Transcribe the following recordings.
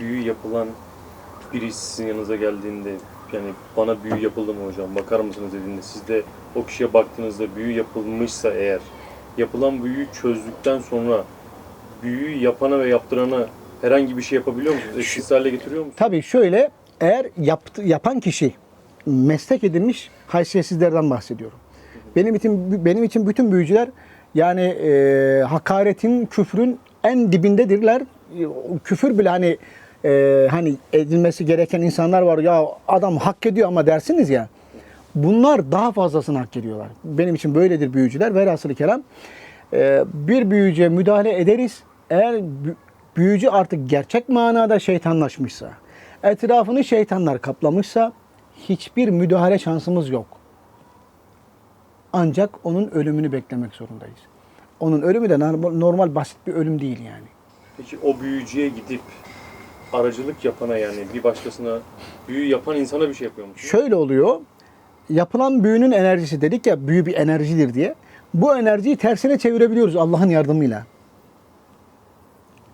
büyü yapılan birisi sizin yanınıza geldiğinde yani bana büyü yapıldı mı hocam bakar mısınız dediğinde siz de o kişiye baktığınızda büyü yapılmışsa eğer yapılan büyüyü çözdükten sonra büyüyü yapana ve yaptırana herhangi bir şey yapabiliyor musunuz? Eşsiz hale getiriyor musunuz? Tabii şöyle eğer yaptı, yapan kişi meslek edinmiş haysiyetsizlerden bahsediyorum. Benim için benim için bütün büyücüler yani e, hakaretin, küfrün en dibindedirler. Küfür bile hani e, hani edilmesi gereken insanlar var. Ya adam hak ediyor ama dersiniz ya. Bunlar daha fazlasını hak ediyorlar. Benim için böyledir büyücüler. Velhasılı kelam e, bir büyücüye müdahale ederiz. Eğer bü- büyücü artık gerçek manada şeytanlaşmışsa, etrafını şeytanlar kaplamışsa hiçbir müdahale şansımız yok. Ancak onun ölümünü beklemek zorundayız. Onun ölümü de normal, normal basit bir ölüm değil yani. Peki o büyücüye gidip aracılık yapana yani bir başkasına büyü yapan insana bir şey yapıyor musunuz? Şöyle oluyor. Yapılan büyünün enerjisi dedik ya büyü bir enerjidir diye. Bu enerjiyi tersine çevirebiliyoruz Allah'ın yardımıyla.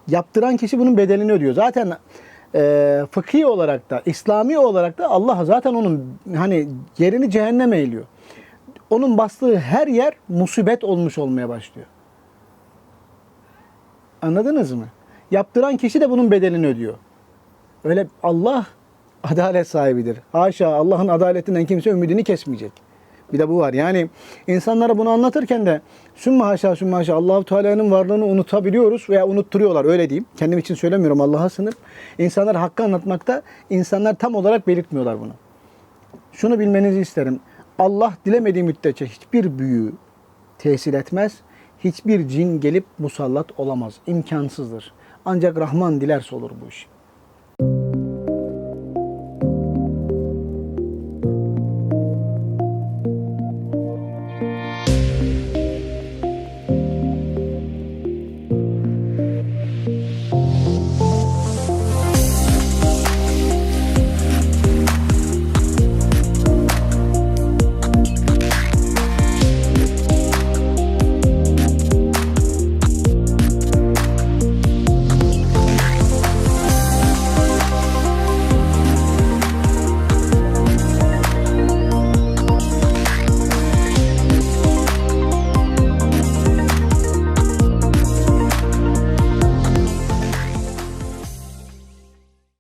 Yaptıran kişi bunun bedelini ödüyor. Zaten e, fıkhi olarak da, İslami olarak da Allah zaten onun hani yerini cehenneme eğiliyor. Onun bastığı her yer musibet olmuş olmaya başlıyor. Anladınız mı? Yaptıran kişi de bunun bedelini ödüyor. Öyle Allah adalet sahibidir. Haşa Allah'ın adaletinden kimse ümidini kesmeyecek. Bir de bu var. Yani insanlara bunu anlatırken de sümme haşa sümme haşa Allahu Teala'nın varlığını unutabiliyoruz veya unutturuyorlar öyle diyeyim. Kendim için söylemiyorum Allah'a sınır. İnsanlar hakkı anlatmakta insanlar tam olarak belirtmiyorlar bunu. Şunu bilmenizi isterim. Allah dilemediği müddetçe hiçbir büyü tesir etmez. Hiçbir cin gelip musallat olamaz. İmkansızdır. Ancak Rahman dilerse olur bu iş.